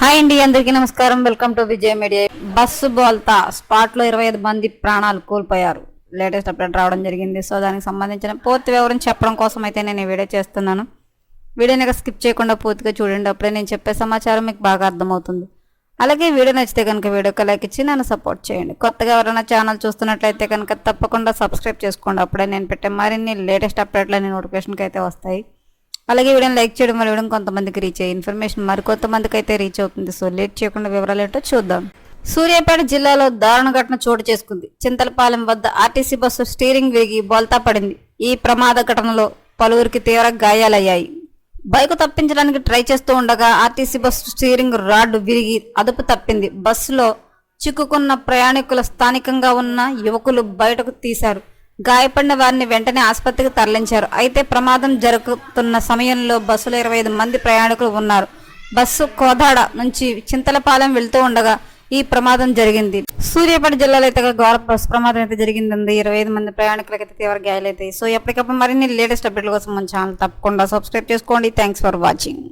Hi అండి అందరికీ నమస్కారం. Welcome to Vijay media. Bus బోల్తా స్పాట్లో ఇరవై ఐదు మంది ప్రాణాలు కోల్పోయారు. లేటెస్ట్ అప్డేట్ రావడం జరిగింది. సో దానికి సంబంధించిన పూర్తి వివరం చెప్పడం కోసం అయితే నేను ఈ వీడియో చేస్తున్నాను. వీడియోని స్కిప్ చేయకుండా పూర్తిగా చూడండి. అప్పుడే నేను చెప్పే సమాచారం మీకు బాగా అర్థమవుతుంది. అలాగే వీడియో నచ్చితే కనుక వీడియోకి లైక్ ఇచ్చి నన్ను సపోర్ట్ చేయండి. కొత్తగా ఎవరైనా ఛానల్ చూస్తున్నట్లయితే కనుక తప్పకుండా సబ్స్క్రైబ్ చేసుకోండి. అప్పుడే నేను పెట్టే మరిన్ని లేటెస్ట్ అప్డేట్లని నోటిఫికేషన్కి అయితే వస్తాయి. అలాగే వీడియోని లైక్ చేయడం వల్ల వీడియో కొంతమందికి రీచ్ అయ్యే ఇన్ఫర్మేషన్ మరి కొంతమందికి అయితే రీచ్ అవుతుంది. సో లేట్ చేయకుండా వివరాలు ఏంటో చూద్దాం. సూర్యాపేట జిల్లాలో దారుణ ఘటన చోటు చేసుకుంది. చింతలపాలెం వద్ద ఆర్టీసీ బస్సు స్టీరింగ్ వేగి బోల్తా పడింది. ఈ ప్రమాద ఘటనలో పలువురికి తీవ్ర గాయాలయ్యాయి. బైకు తప్పించడానికి ట్రై చేస్తూ ఉండగా ఆర్టీసీ బస్సు స్టీరింగ్ రాడ్ విరిగి అదుపు తప్పింది. బస్సులో చిక్కుకున్న ప్రయాణికుల స్థానికంగా ఉన్న యువకులు బయటకు తీశారు. గాయపడిన వారిని వెంటనే ఆసుపత్రికి తరలించారు. అయితే ప్రమాదం జరుగుతున్న సమయంలో బస్సులో ఇరవై ఐదు మంది ప్రయాణికులు ఉన్నారు. బస్సు కోదాడ నుంచి చింతలపాలెం వెళ్తూ ఉండగా ఈ ప్రమాదం జరిగింది. సూర్యాపేట జిల్లాలో అయితే ఘోర బస్సు ప్రమాదం అయితే జరిగింది ఇరవై ఐదు మంది ప్రయాణికులకి అయితే తీవ్ర గాయాలైతాయి సో ఎప్పటికప్పుడు మరిన్ని లేటెస్ట్ అప్డేట్ల కోసం మన ఛానల్ తప్పకుండా సబ్స్క్రైబ్ చేసుకోండి. Thanks for watching.